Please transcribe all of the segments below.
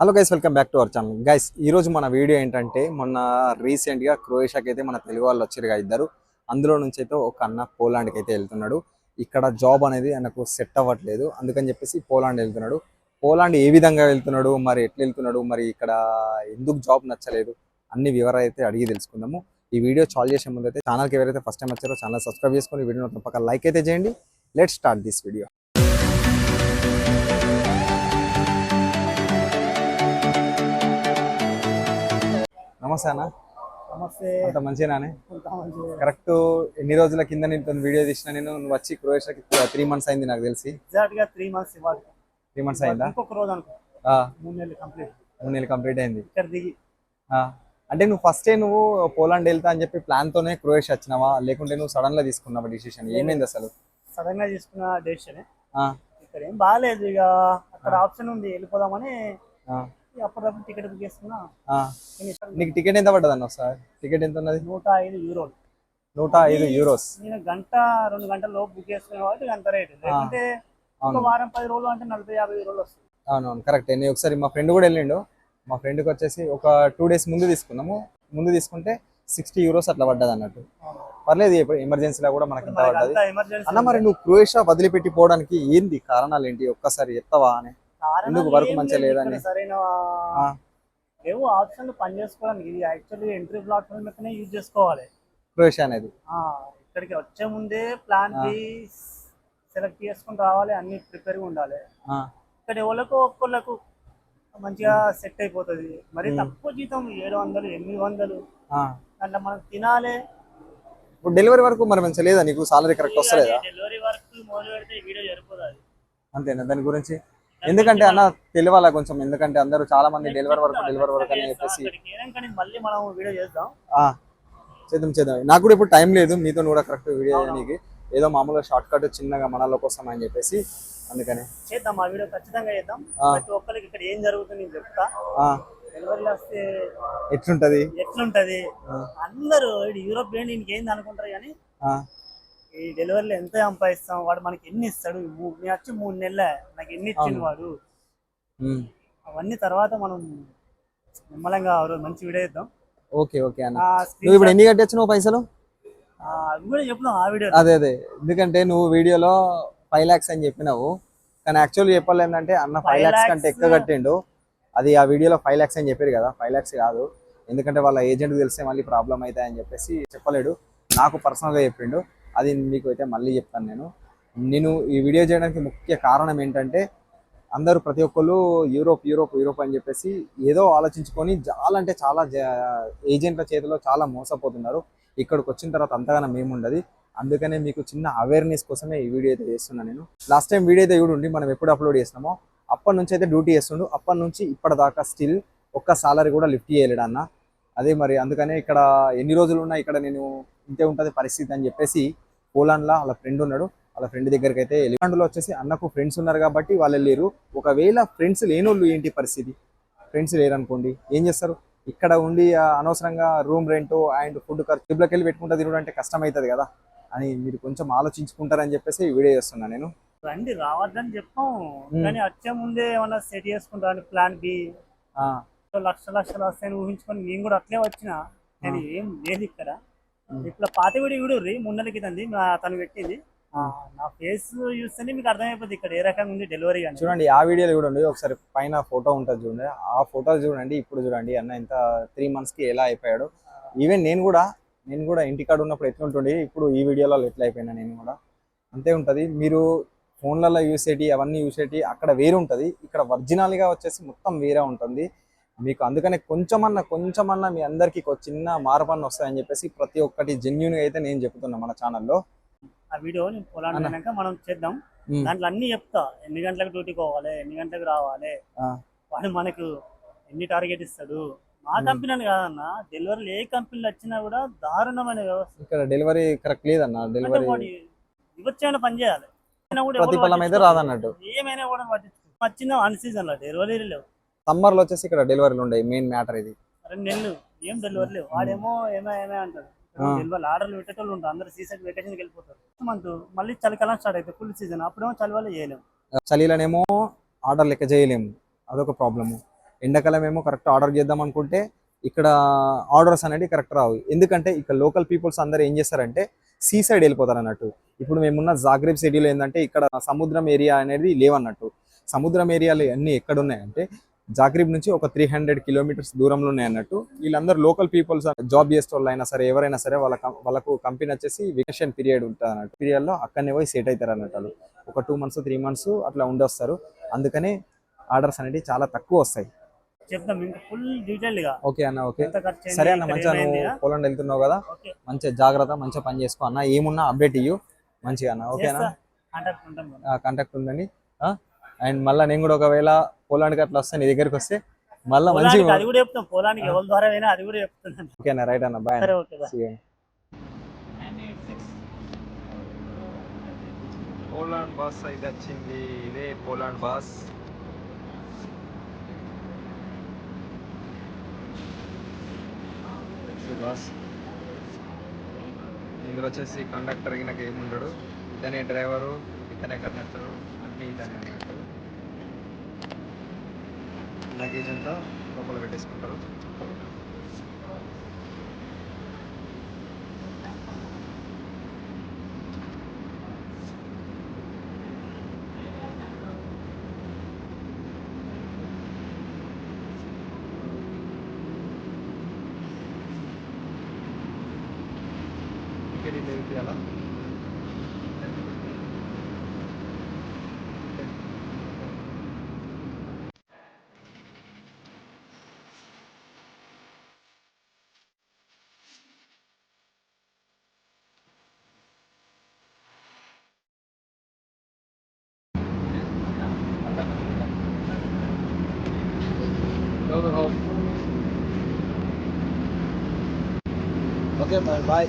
Hello guys welcome back to our channel guys ఈ రోజు మన వీడియో ఏంటంటే మొన్న రీసెంట్గా క్రొయేషియాకి అయితే మన తెలుగు వాళ్ళు వచ్చారు ఇద్దరు. అందులో నుంచి అయితే ఒక అన్న పోలాండ్కి అయితే వెళ్తున్నాడు. ఇక్కడ జాబ్ అనేది ఆయనకు సెట్ అవ్వట్లేదు. అందుకని చెప్పేసి పోలాండ్ వెళ్తున్నాడు. పోలాండ్ ఏ విధంగా వెళ్తున్నాడు? మరి ఎట్లా వెళ్తున్నాడు? మరి ఇక్కడ ఎందుకు జాబ్ నచ్చలేదు? అన్ని వివరాలు అయితే అడిగి తెలుసుకుందాము. ఈ వీడియో చాల్ చేసే ముందు అయితే ఛానల్కి ఎవరైతే ఫస్ట్ టైం వచ్చారో ఛానల్ సబ్స్క్రైబ్ చేసుకొని వీడియో తప్పక లైక్ అయితే చేయండి. లెట్ స్టార్ట్ దిస్ వీడియో నమస్తే అన్న నమస్తే అంత మంచిగానే. కరెక్ట్ ఎన్ని రోజుల కింద నేను వీడియో తీసిన? నేను నువ్వు వచ్చి క్రొయేషియాకి త్రీ మంత్స్ అయింది నాకు తెలిసి. ఎగ్జాక్ట్గా త్రీ మంత్స్ ఇవ్వాలి. త్రీ మంత్స్ అయిందా? ఇంకొక రోజు అనుకో. మూడు నెలలు కంప్లీట్. మూడు నెలలు కంప్లీట్ అయింది. ఇక్కడ దిగి. ఆ, అంటే నువ్వు ఫస్టే నువ్వు పోలాండ్ వెళ్తా అని చెప్పి ప్లాన్ తోనే క్రొయేషియా వచ్చినావా? లేకుంటే నువ్వు సడన్గా తీసుకున్నావా డిసిషన్ ఏమైంది అసలు? సడన్గా తీసుకున్న డెసిషన్ ఇక్కడ ఏం బాగాలేదు ఇక. అక్కడ ఆప్షన్ ఉంది. వెళ్ళిపోదామని ఇక అప్పటికప్పుడు టికెట్ బుక్ చేసుకున్నా. నీకు టికెట్ ఎంత పడ్డది అన్న ఒకసారి? టికెట్ ఎంత ఉన్నది? నూట ఐదు యూరోలు. నూట ఐదు యూరోస్. నేను గంట రెండు గంటల లోపు బుక్ చేసుకున్నా కాబట్టి గంట రేటు. లేకుంటే ఒక అవును. వారం పది రోజులు అంటే నలభై యాభై యూరోలు వస్తుంది. అవునవును కరెక్ట్. నేను ఒకసారి మా ఫ్రెండ్ కూడా వెళ్ళిండు. మా ఫ్రెండ్కి వచ్చేసి ఒక టూ డేస్ ముందు తీసుకున్నాము. ముందు తీసుకుంటే సిక్స్టీ యూరోస్ అట్లా పడ్డది అన్నట్టు. పర్లేదు ఎమర్జెన్సీలో కూడా మనకి పడ్డది. అన్న మరి నువ్వు క్రొయేషియా వదిలిపెట్టి పోవడానికి ఏంది కారణాలు ఏంటి? ఒక్కసారి చెప్తావా అని. ఎందుకు వర్క్ మంచిగా లేదని? సరైన. లేవు ఆప్షన్లు పని చేసుకోవడానికి. ఇది యాక్చువల్లీ ఎంట్రీ ప్లాట్ఫామ్ లెక్కనే యూజ్ చేసుకోవాలి. క్రొయేషియా అనేది. ఇక్కడికి వచ్చే ముందే ప్లాన్ బి సెలెక్ట్ చేసుకుని రావాలి అన్ని ప్రిపేర్గా ఉండాలి. ఇక్కడ ఎవరికో ఒక్కొక్కళ్ళకు మంచిగా సెట్ అయిపోతుంది. మరి తక్కువ జీతం ఏడు వందలు ఎనిమిది వందలు ఆ. దాంట్లో మనం తినాలి. ఇప్పుడు డెలివరీ వరకు మరి మంచిగా లేదా? నీకు సాలరీ కరెక్ట్ వస్తలేదా? డెలివరీ వర్క్ మొదలు పెడితే వీడియో సరిపోతుంది అంతేనా? దాని గురించి? ఎందుకంటే అన్న తెలియాలా కొంచెం? ఎందుకంటే అందరూ చాలా మంది డెలివరీ వరకు డెలివరీ వరకు అని చెప్పేసి. మళ్ళీ మనం వీడియో చేద్దాం. ఆ, చేద్దాం చేద్దాం. నాకు కూడా ఇప్పుడు టైం లేదు మీతో కూడా కరెక్ట్ వీడియో చేయడానికి. ఏదో మామూలుగా షార్ట్ కట్ చిన్నగా మనలో కోసం అని చెప్పేసి అందుకని. చేద్దాం ఆ వీడియో ఖచ్చితంగా చేద్దాం. ప్రతి ఒక్కరికి ఇక్కడ ఏం జరుగుతుంది నేను చెప్తా. డెలివరీలో వస్తే ఎట్లుంటది? ఎట్లుంటది? అందరూ యూరోప్ ఏంటి ఇంకేంది అనుకుంటారు కానీ ఈ డెలివరీలో ఎంత సంపాదిస్తాం? వాడు మనకి ఎన్ని ఇస్తాడు? నేను వచ్చి మూడు నెలలే. నాకు ఎన్ని అవును. వాడు. అవన్నీ తర్వాత మనం నిమ్మలంగా మంచి వీడియో ఇద్దాం ఓకే ఓకే అన్న. నువ్వు ఇప్పుడు ఎన్ని కట్టచ్చు నువ్వు పైసలు? అవి కూడా చెప్తాం ఆ వీడియో అదే అదే. ఎందుకంటే నువ్వు వీడియోలో ఫైవ్ ల్యాక్స్ అని చెప్పినావు. కానీ యాక్చువల్లీ చెప్పాలి ఏంటంటే అన్న ఫైవ్ ల్యాక్స్ కంటే ఎక్కువ కట్టిండు. అది ఆ వీడియోలో ఫైవ్ ల్యాక్స్ అని చెప్పారు కదా. ఫైవ్ ల్యాక్స్ కాదు. ఎందుకంటే వాళ్ళ ఏజెంట్ తెలిస్తే మళ్ళీ ప్రాబ్లం అవుతాయి అని చెప్పేసి చెప్పలేడు. నాకు పర్సనల్గా చెప్పిండు. అది మీకు అయితే మళ్ళీ చెప్తాను నేను. నేను ఈ వీడియో చేయడానికి ముఖ్య కారణం ఏంటంటే అందరూ ప్రతి ఒక్కరు యూరోప్ యూరోప్ యూరోప్ అని చెప్పేసి ఏదో ఆలోచించుకొని చాలా అంటే చాలా ఏజెంట్ల చేతిలో చాలా మోసపోతున్నారు. ఇక్కడికి వచ్చిన తర్వాత అంతగానం ఏముండదు అందుకనే మీకు చిన్న అవేర్నెస్ కోసమే ఈ వీడియో అయితే చేస్తున్నాను నేను. లాస్ట్ టైం వీడియో అయితే చూడండి మనం ఎప్పుడు అప్లోడ్ చేసినామో. అప్పటి నుంచి అయితే డ్యూటీ చేస్తుండు. అప్పటి నుంచి ఇప్పటిదాకా స్టిల్ ఒక్క సాలరీ కూడా లిఫ్ట్ చేయలేడు అదే మరి అందుకనే ఇక్కడ ఎన్ని రోజులు ఉన్నా ఇక్కడ నేను ఇంతే ఉంటుంది పరిస్థితి అని చెప్పేసి పోలాండ్లో వాళ్ళ ఫ్రెండ్ ఉన్నాడు. వాళ్ళ ఫ్రెండ్ దగ్గరికి అయితే ఎలిఫాండ్లో వచ్చేసి అన్నకు ఫ్రెండ్స్ ఉన్నారు కాబట్టి వాళ్ళు వెళ్ళారు ఒకవేళ ఫ్రెండ్స్ లేనోళ్ళు ఏంటి పరిస్థితి? ఫ్రెండ్స్ లేరనుకోండి ఏం చేస్తారు? ఇక్కడ ఉండి అనవసరంగా రూమ్ రెంట్ అండ్ ఫుడ్ ఖర్చు ట్రిప్లోకి వెళ్ళి పెట్టుకుంటా తినడం అంటే కష్టం అవుతుంది కదా అని మీరు కొంచెం ఆలోచించుకుంటారని చెప్పేసి వీడియో చేస్తున్నాను నేను. రండి రావద్దని చెప్పాం. కానీ వచ్చే ముందే ఏమన్నా సెట్ చేసుకుంటాను ప్లాన్ బి లక్ష లక్షలు వస్తాయని ఊహించుకొని నేను కూడా అట్లే వచ్చిన. నేను ఏం లేదు ఇక్కడ. ఇప్పుడు పాత వీడియో చూడుర్రి ముందర కిందంది తను పెట్టింది. నా ఫేస్ చూస్తేనే మీకు అర్థమైపోతుంది ఇక్కడ ఏ రకంగా ఉంది డెలివరీ అని చూడండి ఆ వీడియోలో చూడండి ఒకసారి పైన ఫోటో ఉంటుంది చూడండి. ఆ ఫోటో చూడండి ఇప్పుడు చూడండి అన్న ఎంత త్రీ కి ఎలా అయిపోయాడు. ఈవెన్ నేను కూడా నేను కూడా ఇంటికాడ ఉన్నప్పుడు ఎట్లుంటుండే ఇప్పుడు ఈ వీడియోలో ఎట్లా అయిపోయినా నేను కూడా. అంతే ఉంటుంది. మీరు ఫోన్లలో యూసేటి అవన్నీ యూసేటి అక్కడ వేరే ఉంటుంది. ఇక్కడ ఒరిజినల్గా వచ్చేసి మొత్తం వేరే ఉంటుంది. మీకు అందుకనే కొంచెమన్నా కొంచెమన్నా మీ అందరికీ ఒక చిన్న మార్పు అన్న వస్తాయని చెప్పేసి ప్రతి ఒక్కటి జెన్యున్గా అయితే నేను చెప్తున్నా మన ఛానల్లో. ఆ వీడియో నేను. పోయినాక మనం చేద్దాం. దాంట్లో అన్ని చెప్తా. ఎన్ని గంటలకు డ్యూటీకి పోవాలి ఎన్ని గంటలకు రావాలి. వాడు మనకు ఎన్ని టార్గెట్ ఇస్తాడు? మా. కంపెనీ అని కాదన్న డెలివరీలు ఏ కంపెనీలు వచ్చినా కూడా దారుణమైన వ్యవస్థ. ఇక్కడ డెలివరీ కరెక్ట్ లేదన్న. డెలివరీ వాడు ఇవ్వచ్చాయన పని చేయాలి. ప్రతిఫలం అయితే. రాదన్నట్టు. ఏమైనా కూడా పట్టించుకో వచ్చిందా అన్ సీజన్లో డెలివరీ లేవు. సమ్మర్లో వచ్చేసి ఇక్కడ డెలివరీలు ఉండవు మెయిన్ మ్యాటర్ ఇది. రెండు నెలలు ఏం డెలివరీ లేవు. వాడేమో ఏమో ఏమే అంటాడు. ఆ. డెలివరీ ఆర్డర్లు పెట్టేటోళ్ళు ఉంటారు అందరు సీజన్ వెకేషన్కి వెళ్ళిపోతారు. మంత్ మళ్ళీ చలికాలం స్టార్ట్ అవుతుంది ఫుల్ సీజన్. అప్పుడేమో చలి వల్ల చేయలేము. చలిలోనేమో ఆర్డర్ లెక్క చేయలేము. అదొక ప్రాబ్లము. ఎండాకాలం ఏమో కరెక్ట్ ఆర్డర్ చేద్దాం అనుకుంటే ఇక్కడ ఆర్డర్స్ అనేది కరెక్ట్ రావు. ఎందుకంటే ఇక్కడ లోకల్ పీపుల్స్ అందరూ ఏం చేస్తారంటే సీ సైడ్ వెళ్ళిపోతారు అన్నట్టు. ఇప్పుడు మేమున్న జాగ్రేబ్ సిటీలో ఏంటంటే ఇక్కడ సముద్రం ఏరియా అనేది లేవన్నట్టు. సముద్రం ఏరియాలు అన్నీ ఎక్కడ ఉన్నాయంటే జాగ్రీబ్ నుంచి ఒక త్రీ హండ్రెడ్ కిలోమీటర్స్ దూరంలో ఉన్నాయి అన్నట్టు వీళ్ళందరూ లోకల్ పీపుల్స్ జాబ్ చేసే వాళ్ళు అయినా సరే ఎవరైనా సరే వాళ్ళ వాళ్ళకు కంపెనీ వచ్చేసి వెకేషన్ పీరియడ్ ఉంటుంది అన్నట్టు. పీరియడ్లో అక్కడనే పోయి సెట్ అవుతారు అన్నట్టు. ఒక టూ మంత్స్ త్రీ మంత్స్ అట్లా ఉండొస్తారు. అందుకనే ఆర్డర్స్ అనేవి చాలా తక్కువ వస్తాయి. చెప్తాం ఇంకా ఫుల్ డీటెయిల్గా. ఓకే అన్న ఓకే. సరే అన్న మంచిగా నువ్వు పోలండ్ వెళ్తున్నావు కదా. మంచిగా జాగ్రత్త మంచిగా పని చేసుకో అన్న. ఏమున్నా అప్డేట్ ఇయ్యు. మంచిగా అన్న ఓకేనా. కాంటాక్ట్ ఉందండి అండ్ మళ్ళీ నేను కూడా ఒకవేళ పోలాండ్కి అట్లా వస్తే నీ దగ్గరికి వస్తే మళ్ళీ మంచిగా పొలానికి అది కూడా చెప్తాం. పొలానికి ఎవరి ద్వారా అయినా అది కూడా చెప్తున్నాను. ఓకేనా? రైట్ అన్న బాయ్ సరే ఓకే బాయ్. పోలాండ్ బస్ అయితే వచ్చింది. ఇదే పోలాండ్ బస్. బస్. ఇందులో వచ్చేసి కండక్టర్ గినక ఏముండడు. ఇతనే డ్రైవరు ఇతనే కండక్టర్ అన్నీ ఇతనే అన్నట్టు. లగేజ్ అంతా లోపల పెట్టేసుకుంటారు. Okay, man. Bye.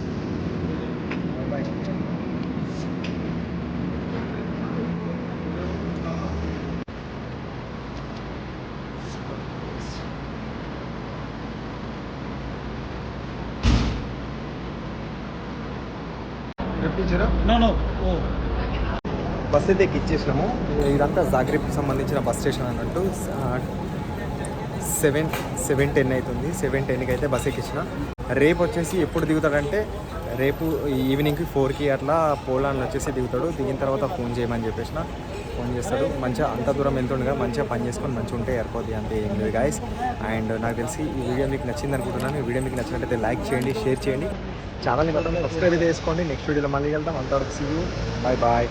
బస్ అయితే ఎక్కిచ్చేసినాము ఇదంతా జాగ్రత్తకి సంబంధించిన బస్ స్టేషన్ అన్నట్టు. సెవెన్ సెవెన్ టెన్ అవుతుంది. సెవెన్ టెన్కి అయితే బస్ ఎక్కించిన. రేపు వచ్చేసి ఎప్పుడు దిగుతాడంటే రేపు ఈవినింగ్కి ఫోర్కి అట్లా పోలాండ్లో వచ్చేసి దిగుతాడు. దిగిన తర్వాత ఫోన్ చేయమని చెప్పేసిన. ఫోన్ చేస్తాడు. మంచిగా అంత దూరం వెళ్తుండగా మంచిగా పని చేసుకొని మంచిగా ఉంటే ఏర్పోద్ది అంతే ఏం లేదు గాయస్ అండ్ నాకు తెలిసి ఈ వీడియో మీకు నచ్చింది అనుకుంటున్నాను. ఈ వీడియో మీకు నచ్చినట్లయితే లైక్ చేయండి షేర్ చేయండి. ఛానల్ని మాత్రం సబ్స్క్రైబ్ చేసుకోండి. నెక్స్ట్ వీడియోలో మళ్ళీ వెళ్తాం అంతవరకు సీ యూ బాయ్ బాయ్